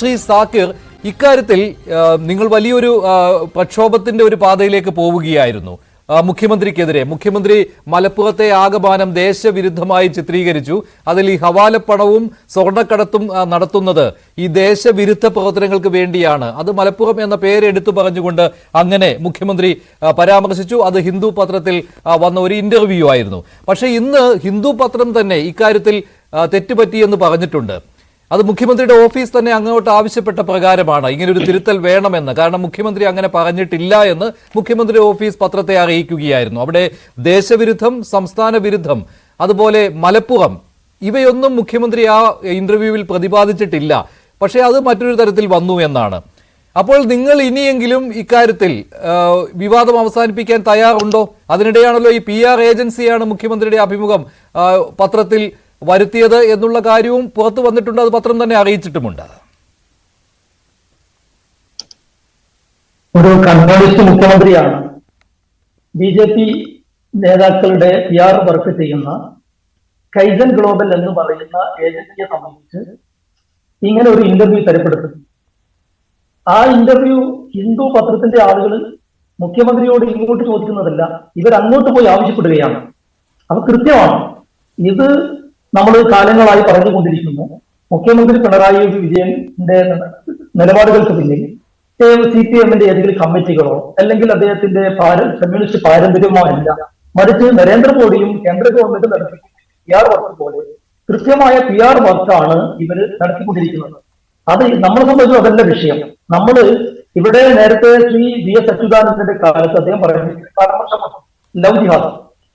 ശ്രീ സാക്കിർ ഇക്കാര്യത്തിൽ നിങ്ങൾ വലിയൊരു പ്രക്ഷോഭത്തിന്റെ ഒരു പാതയിലേക്ക് പോവുകയായിരുന്നു മുഖ്യമന്ത്രിക്കെതിരെ. മുഖ്യമന്ത്രി മലപ്പുറത്തെ ആകമാനം ദേശവിരുദ്ധമായി ചിത്രീകരിച്ചു. അതിൽ ഈ ഹവാലപ്പണവും സ്വർണക്കടത്തും നടത്തുന്നത് ഈ ദേശവിരുദ്ധ പ്രവർത്തനങ്ങൾക്ക് വേണ്ടിയാണ്. അത് മലപ്പുറം എന്ന പേര് എടുത്തു പറഞ്ഞുകൊണ്ട് അങ്ങനെ മുഖ്യമന്ത്രി പരാമർശിച്ചു. അത് ഹിന്ദു പത്രത്തിൽ വന്ന ഒരു ഇന്റർവ്യൂ ആയിരുന്നു. പക്ഷേ ഇന്ന് ഹിന്ദു പത്രം തന്നെ ഇക്കാര്യത്തിൽ തെറ്റുപറ്റിയെന്ന് പറഞ്ഞിട്ടുണ്ട്. അത് മുഖ്യമന്ത്രിയുടെ ഓഫീസ് തന്നെ അങ്ങോട്ട് ആവശ്യപ്പെട്ട പ്രകാരമാണ്. ഇങ്ങനൊരു തിരുത്തൽ വേണമെന്ന്. കാരണം മുഖ്യമന്ത്രി അങ്ങനെ പറഞ്ഞിട്ടില്ല എന്ന് മുഖ്യമന്ത്രി ഓഫീസ് പത്രത്തെ അറിയിക്കുകയായിരുന്നു. അവിടെ ദേശവിരുദ്ധം സംസ്ഥാന വിരുദ്ധം അതുപോലെ മലപ്പുറം ഇവയൊന്നും മുഖ്യമന്ത്രി ആ ഇന്റർവ്യൂവിൽ പ്രതിപാദിച്ചിട്ടില്ല. പക്ഷേ അത് മറ്റൊരു തരത്തിൽ വന്നു എന്നാണ്. അപ്പോൾ നിങ്ങൾ ഇനിയെങ്കിലും ഇക്കാര്യത്തിൽ വിവാദം അവസാനിപ്പിക്കാൻ തയ്യാറുണ്ടോ? അതിനിടെയാണല്ലോ ഈ പി ആർ ഏജൻസിയാണ് മുഖ്യമന്ത്രിയുടെ അഭിമുഖം പത്രത്തിൽ വരുത്തിയത് എന്നുള്ള കാര്യവും പുറത്തു വന്നിട്ടുണ്ട്. അത് പത്രം തന്നെ അറിയിച്ചിട്ടുമുണ്ട്. ഒരു കമ്മ്യൂണിസ്റ്റ് മുഖ്യമന്ത്രിയാണ് ബി ജെ പി നേതാക്കളുടെ പി ആർ വർക്ക് ചെയ്യുന്ന കൈസൻ ഗ്ലോബൽ എന്ന് പറയുന്ന ഏജൻസിയെ സംബന്ധിച്ച് ഇങ്ങനെ ഒരു ഇന്റർവ്യൂ തരപ്പെടുത്തുന്നു. ആ ഇന്റർവ്യൂ ഹിന്ദു പത്രത്തിന്റെ ആളുകൾ മുഖ്യമന്ത്രിയോട് ഇങ്ങോട്ട് ചോദിക്കുന്നതല്ല ഇവർ അങ്ങോട്ട് പോയി ആവശ്യപ്പെടുകയാണ്. അപ്പൊ കൃത്യമാണ്. ഇത് നമ്മൾ കാലങ്ങളായി പറഞ്ഞുകൊണ്ടിരിക്കുന്നു. മുഖ്യമന്ത്രി പിണറായി വിജയന്റെ നിലപാടുകൾക്ക് പിന്നിൽ. സി പി എമ്മിന്റെ ഏതെങ്കിലും കമ്മിറ്റികളോ അല്ലെങ്കിൽ അദ്ദേഹത്തിന്റെ കമ്മ്യൂണിസ്റ്റ് പാരമ്പര്യമോ അല്ല. മറിച്ച് നരേന്ദ്രമോദിയും കേന്ദ്ര ഗവൺമെന്റ് നടത്തിക്കുന്ന പി ആർ വർക്ക് പോലെ കൃത്യമായ പി ആർ വർക്കാണ് ഇവർ നടത്തിക്കൊണ്ടിരിക്കുന്നത്. അത് നമ്മളെ സംബന്ധിച്ചും അതല്ല വിഷയം. നമ്മൾ ഇവിടെ നേരത്തെ ശ്രീ വി എസ് അച്യുതാനന്ദന്റെ കാലത്ത് അദ്ദേഹം പറയുന്നത് പരാമർശം ലവ്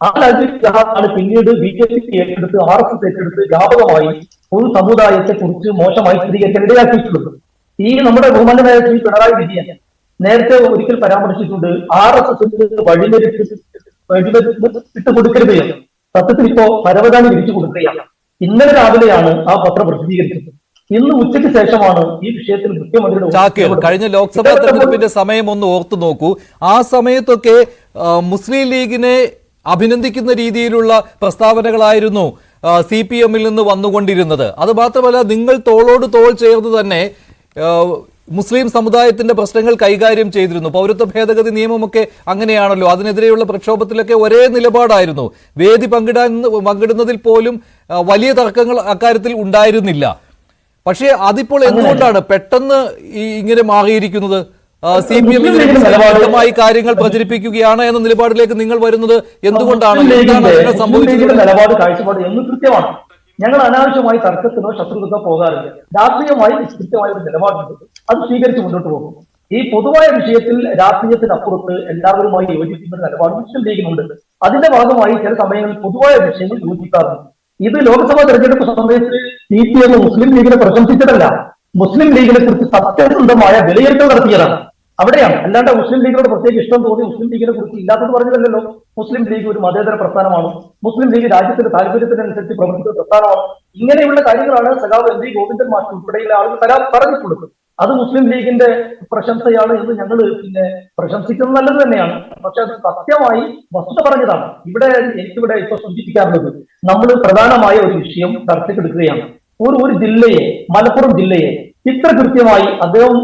ആ ലവ് ആണ് പിന്നീട് ബി ജെ പി ഏറ്റെടുത്ത് ആർ എസ് എസ് ഏറ്റെടുത്ത് വ്യാപകമായി പൊതു സമുദായത്തെ കുറിച്ച് മോശമായി സ്ഥിരീകരിക്കാൻ ഇടയാക്കിയിട്ടുള്ളത്. ഈ നമ്മുടെ ബഹുമാനമായ ശ്രീ പിണറായി വിജയൻ നേരത്തെ ഒരിക്കൽ പരാമർശിച്ചിട്ടുണ്ട് ആർ എസ് എസിന് വഴിമരുത്ത് കൊടുക്കരുത് സത്യത്തിൽ ഇപ്പോ പരവതാനി വിരിച്ചു കൊടുക്കുകയാണ്. ഇന്നലെ രാവിലെയാണ് ആ പത്രം പ്രസിദ്ധീകരിച്ചത്. ഇന്ന് ഉച്ചയ്ക്ക് ശേഷമാണ് ഈ വിഷയത്തിൽ മുഖ്യമന്ത്രിയുടെ കഴിഞ്ഞ ലോക്സഭാ തെരഞ്ഞെടുപ്പിന്റെ സമയം ഒന്ന് ഓർത്തു നോക്കൂ. ആ സമയത്തൊക്കെ മുസ്ലിം ലീഗിനെ അഭിനന്ദിക്കുന്ന രീതിയിലുള്ള പ്രസ്താവനകളായിരുന്നു സി പി എമ്മിൽ നിന്ന് വന്നുകൊണ്ടിരുന്നത്. അത് മാത്രമല്ല നിങ്ങൾ തോളോട് തോൾ ചേർന്ന് തന്നെ മുസ്ലിം സമുദായത്തിന്റെ പ്രശ്നങ്ങൾ കൈകാര്യം ചെയ്തിരുന്നു. പൗരത്വ ഭേദഗതി നിയമമൊക്കെ അങ്ങനെയാണല്ലോ. അതിനെതിരെയുള്ള പ്രക്ഷോഭത്തിലൊക്കെ ഒരേ നിലപാടായിരുന്നു. വേദി പങ്കിടാൻ പങ്കിടുന്നതിൽ പോലും വലിയ തർക്കങ്ങൾ അക്കാര്യത്തിൽ ഉണ്ടായിരുന്നില്ല. പക്ഷേ അതിപ്പോൾ എന്തുകൊണ്ടാണ് പെട്ടെന്ന് ഇങ്ങനെ മാറിയിരിക്കുന്നത്? സി പി എം വ്യക്തമായി കാര്യങ്ങൾ പ്രചരിപ്പിക്കുകയാണ് എന്ന നിലപാടിലേക്ക് നിങ്ങൾ വരുന്നത് എന്തുകൊണ്ടാണ് എന്താണ് നിലപാട് കാഴ്ചപ്പാട് എന്ന് കൃത്യമാണ്. ഞങ്ങൾ അനാവശ്യമായി തർക്കത്തിനോ ശത്രുതക്കോ പോകാറില്ല. രാഷ്ട്രീയമായി കൃത്യമായ ഒരു നിലപാടുണ്ട്. അത് സ്വീകരിച്ച് മുന്നോട്ട് പോകും. ഈ പൊതുവായ വിഷയത്തിൽ രാഷ്ട്രീയത്തിനപ്പുറത്ത് എല്ലാവരുമായി യോജിക്കുന്ന ഒരു നിലപാട് മുസ്ലിം ലീഗിനുണ്ട്. അതിന്റെ ഭാഗമായി ചില സമയങ്ങളിൽ പൊതുവായ വിഷയങ്ങൾ യോജിക്കാറുണ്ട്. ഇത് ലോക്സഭാ തെരഞ്ഞെടുപ്പ് സമയത്ത് സി പി എം മുസ്ലിം ലീഗിനെ പ്രശംസിച്ചതല്ല മുസ്ലിം ലീഗിനെ കുറിച്ച് സത്യസന്ധമായ വിലയിരുത്തൽ നടത്തിയതാണ്. അവിടെയാണ്. അല്ലാണ്ട് മുസ്ലിം ലീഗിനോട് പ്രത്യേക ഇഷ്ടം തോന്നി മുസ്ലിം ലീഗിനെ കുറിച്ച് ഇല്ലാത്തത് പറഞ്ഞതല്ലോ മുസ്ലിം ലീഗ് ഒരു മതേതര പ്രസ്ഥാനമാണ്. മുസ്ലിം ലീഗ് രാജ്യത്തിന്റെ താല്പര്യത്തിനനുസരിച്ച് പ്രവർത്തിക്കുന്ന പ്രസ്ഥാനമാണ്. ഇങ്ങനെയുള്ള കാര്യങ്ങളാണ് സഖാവ് എം വി ഗോവിന്ദൻ മാസ്റ്റർ ഉൾപ്പെടെയുള്ള ആളുകൾ പരാ പറഞ്ഞിട്ടുള്ളത്. അത് മുസ്ലിം ലീഗിന്റെ പ്രശംസയാണ് എന്ന് ഞങ്ങൾ പിന്നെ പ്രശംസിക്കുന്നത് നല്ലത് തന്നെയാണ്. പക്ഷെ അത് സത്യമായി വസ്തുത പറഞ്ഞതാണ്. ഇവിടെ എനിക്കിവിടെ ഇപ്പൊ സൂചിപ്പിക്കാറുള്ളത് നമ്മൾ പ്രധാനമായ ഒരു വിഷയം ചർച്ചയ്ക്കെടുക്കുകയാണ്. ഒരു ഒരു ജില്ലയെ മലപ്പുറം ജില്ലയെ ഇത്ര കൃത്യമായി അദ്ദേഹം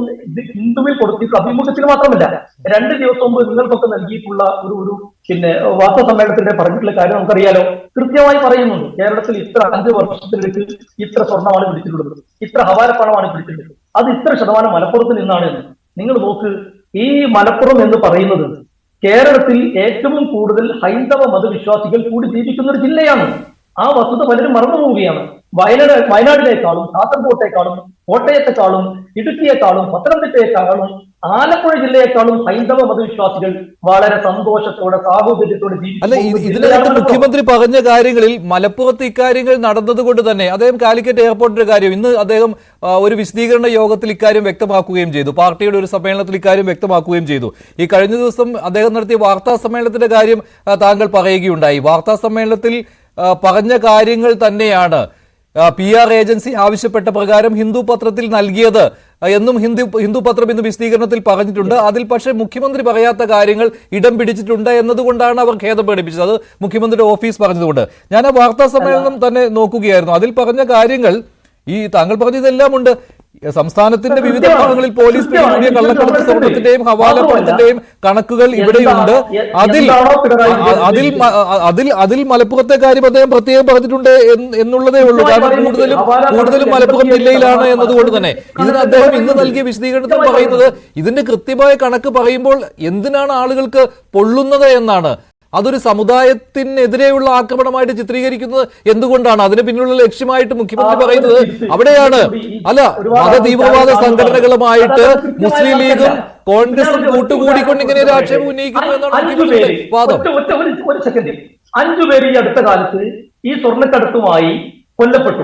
ഹിന്ദുവിൽ കൊടുത്തിട്ടുള്ള അഭിമുഖത്തിൽ മാത്രമല്ല രണ്ട് ദിവസം മുമ്പ് നിങ്ങൾക്കൊക്കെ നൽകിയിട്ടുള്ള ഒരു ഒരു പിന്നെ വാർത്താ സമ്മേളനത്തിന്റെ പറഞ്ഞിട്ടുള്ള കാര്യം നമുക്കറിയാലോ. കൃത്യമായി പറയുന്നുണ്ട് കേരളത്തിൽ ഇത്ര അഞ്ച് വർഷത്തിലേക്ക് ഇത്ര സ്വർണമാണ് പിടിച്ചിട്ടുള്ളത് ഇത്ര ഹവാരപ്പണമാണ് പിടിച്ചിട്ടുള്ളത്. അത് ഇത്ര ശതമാനം മലപ്പുറത്ത് നിന്നാണ് എന്ന്. നിങ്ങൾ നോക്ക് ഈ മലപ്പുറം എന്ന് പറയുന്നത് കേരളത്തിൽ ഏറ്റവും കൂടുതൽ ഹൈന്ദവ മതവിശ്വാസികൾ കൂടി ജീവിക്കുന്ന ഒരു ജില്ലയാണ്. ആ വസ്തുത പലരും മറന്നു പോവുകയാണ് വയനാട് വയനാട്ടിലേക്കാളും കാസർഗോട്ടേക്കാളും കോട്ടയത്തെക്കാളും ഇടുക്കിയേക്കാളും പത്തനംതിട്ടയെക്കാളും ആലപ്പുഴ ജില്ലയെക്കാളും ഹൈന്ദവ മതവിശ്വാസികൾ വളരെ സന്തോഷത്തോടെ സാഹോദര്യത്തോടെ അല്ല ഇതിനകത്ത് മുഖ്യമന്ത്രി പറഞ്ഞ കാര്യങ്ങളിൽ മലപ്പുറത്ത് ഇക്കാര്യങ്ങൾ നടന്നതുകൊണ്ട് തന്നെ അദ്ദേഹം കാലിക്കറ്റ് എയർപോർട്ടിന്റെ കാര്യം ഇന്ന് അദ്ദേഹം ഒരു വിശദീകരണ യോഗത്തിൽ ഇക്കാര്യം വ്യക്തമാക്കുകയും ചെയ്തു. പാർട്ടിയുടെ ഒരു സമ്മേളനത്തിൽ ഇക്കാര്യം വ്യക്തമാക്കുകയും ചെയ്തു. ഈ കഴിഞ്ഞ ദിവസം അദ്ദേഹം നടത്തിയ വാർത്താ സമ്മേളനത്തിന്റെ കാര്യം താങ്കൾ പറയുകയുണ്ടായി. വാർത്താ സമ്മേളനത്തിൽ പറഞ്ഞ കാര്യങ്ങൾ തന്നെയാണ് പി ആർ ഏജൻസി ആവശ്യപ്പെട്ട പ്രകാരം ഹിന്ദു പത്രത്തിൽ നൽകിയത്. എന്നും ഹിന്ദു ഹിന്ദു പത്രം ഇന്ന് വിശദീകരണത്തിൽ പറഞ്ഞിട്ടുണ്ട്. അതിൽ പക്ഷേ മുഖ്യമന്ത്രി പറയാത്ത കാര്യങ്ങൾ ഇടം പിടിച്ചിട്ടുണ്ട് എന്നതുകൊണ്ടാണ് അവർ ഖേദം പ്രകടിപ്പിച്ചത് അത് മുഖ്യമന്ത്രിയുടെ ഓഫീസ് പറഞ്ഞതുകൊണ്ട്. ഞാൻ ആ വാർത്താ സമ്മേളനം തന്നെ നോക്കുകയായിരുന്നു. അതിൽ പറഞ്ഞ കാര്യങ്ങൾ ഈ താങ്കൾ പറഞ്ഞതെല്ലാം ഉണ്ട്. സംസ്ഥാനത്തിന്റെ വിവിധ ഭാഗങ്ങളിൽ പോലീസ്. പിടികൂടിയ കള്ളക്കടത്ത് സ്വർണത്തിന്റെയും ഹവാല പണത്തിന്റെയും കണക്കുകൾ ഇവിടെയുണ്ട്. അതിൽ അതിൽ അതിൽ അതിൽ മലപ്പുറത്തെ കാര്യം അദ്ദേഹം പ്രത്യേകം പറഞ്ഞിട്ടുണ്ട് എന്നുള്ളതേ ഉള്ളൂ. കാരണം കൂടുതലും കൂടുതലും മലപ്പുറം ജില്ലയിലാണ് എന്നതുകൊണ്ട് തന്നെ. ഇതിന് അദ്ദേഹം ഇന്ന് നൽകിയ വിശദീകരണത്തിൽ പറയുന്നത് ഇതിന്റെ കൃത്യമായ കണക്ക് പറയുമ്പോൾ എന്തിനാണ് ആളുകൾക്ക് പൊള്ളുന്നത് എന്നാണ്. അതൊരു സമുദായത്തിനെതിരെയുള്ള ആക്രമണമായിട്ട് ചിത്രീകരിക്കുന്നത് എന്തുകൊണ്ടാണ്? അതിന് പിന്നിലുള്ള ലക്ഷ്യമായിട്ട് മുഖ്യമന്ത്രി പറയുന്നത് അവിടെയാണ്. അല്ല മതതീവ്രവാദ സംഘടനകളുമായിട്ട് മുസ്ലിം ലീഗും കോൺഗ്രസും കൂട്ടുകൂടിക്കൊണ്ട് ഇങ്ങനെ ഒരു ആക്ഷേപം ഉന്നയിക്കുന്നു എന്നാണ് മുഖ്യമന്ത്രിയുടെ വാദം. അഞ്ചു പേര് ഈ അടുത്ത കാലത്ത് ഈ സ്വർണക്കടത്തുമായി കൊല്ലപ്പെട്ടു.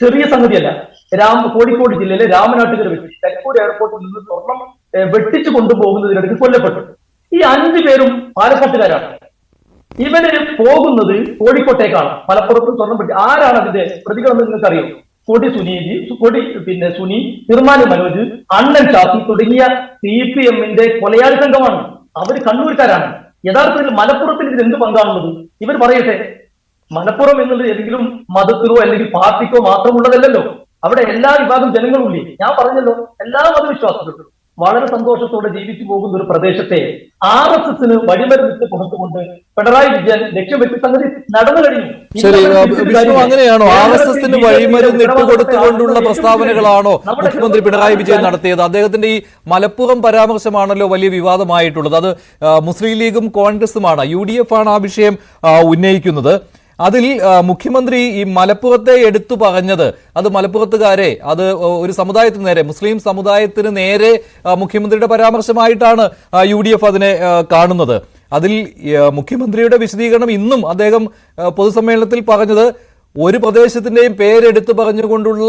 ചെറിയ സംഗതിയല്ല. രാം കോഴിക്കോട് ജില്ലയിലെ രാമനാട്ടുകര വെച്ച് തെക്കൂർ എയർപോർട്ടിൽ നിന്ന് സ്വർണം വെട്ടിച്ചു കൊണ്ടുപോകുന്നതിനിടയ്ക്ക് കൊല്ലപ്പെട്ടു. ഈ അഞ്ചു പേരും പാലക്കാട്ടുകാരാണ്. ഇവർ പോകുന്നത് കോഴിക്കോട്ടേക്കാണ്. മലപ്പുറത്ത് സ്വർണം ആരാണ് അതിന്റെ പ്രതികളെന്ന് നിങ്ങൾക്ക് അറിയാം കൊടി സുനീതി കൊടി പിന്നെ സുനി തിർമാനി മനോജ് അണ്ണൻ ഷാഫി തുടങ്ങിയ സി പി എമ്മിന്റെ കൊലയാളി സംഘമാണ്. അവർ കണ്ണൂർക്കാരാണ്. യഥാർത്ഥത്തിൽ മലപ്പുറത്തിൽ ഇതിൽ എന്ത് പങ്കാണുള്ളത്? ഇവർ പറയട്ടെ. മലപ്പുറം എന്നുള്ളത് ഏതെങ്കിലും മതത്തിലോ അല്ലെങ്കിൽ പാർട്ടിക്കോ മാത്രമുള്ളതല്ലല്ലോ. അവിടെ എല്ലാ വിഭാഗം ജനങ്ങളും ഇല്ലേ ഞാൻ പറഞ്ഞല്ലോ. എല്ലാ മതവിശ്വാസങ്ങളും വളരെ സന്തോഷത്തോടെ ജീവിച്ചു പോകുന്ന ഒരു പ്രദേശത്തെ ആർ എസ് എസിന് വഴിമരുന്നിട്ട് പുറത്തുകൊണ്ട് പിണറായി വിജയൻ ലക്ഷ്യം വെച്ച് സംഗതി നടന്നു കഴിഞ്ഞു ശരി വിഷ്ണു അങ്ങനെയാണോ? ആർ എസ് എസിന് കേരളത്തിൽ വഴിമരുന്ന് ഇട്ടുകൊടുത്തുകൊണ്ടുള്ള പ്രസ്താവനകളാണോ മുഖ്യമന്ത്രി പിണറായി വിജയൻ നടത്തിയത്? അദ്ദേഹത്തിന്റെ ഈ മലപ്പുറം പരാമർശമാണല്ലോ വലിയ വിവാദമായിട്ടുള്ളത്. അത് മുസ്ലിം ലീഗും കോൺഗ്രസുമാണ്. യു ഡി എഫ് ആണ് ആ വിഷയം ഉന്നയിക്കുന്നത്. അതിൽ മുഖ്യമന്ത്രി ഈ മലപ്പുറത്തെ എടുത്തു പറഞ്ഞത്. അത് മലപ്പുറത്തുകാരെ അത് ഒരു സമുദായത്തിന് നേരെ മുസ്ലിം സമുദായത്തിന് നേരെ മുഖ്യമന്ത്രിയുടെ പരാമർശമായിട്ടാണ് യു ഡി എഫ് അതിനെ കാണുന്നത്. അതിൽ മുഖ്യമന്ത്രിയുടെ വിശദീകരണം ഇന്നും അദ്ദേഹം പൊതുസമ്മേളനത്തിൽ പറഞ്ഞത് ഒരു പ്രദേശത്തിന്റെയും പേരെടുത്ത് പറഞ്ഞുകൊണ്ടുള്ള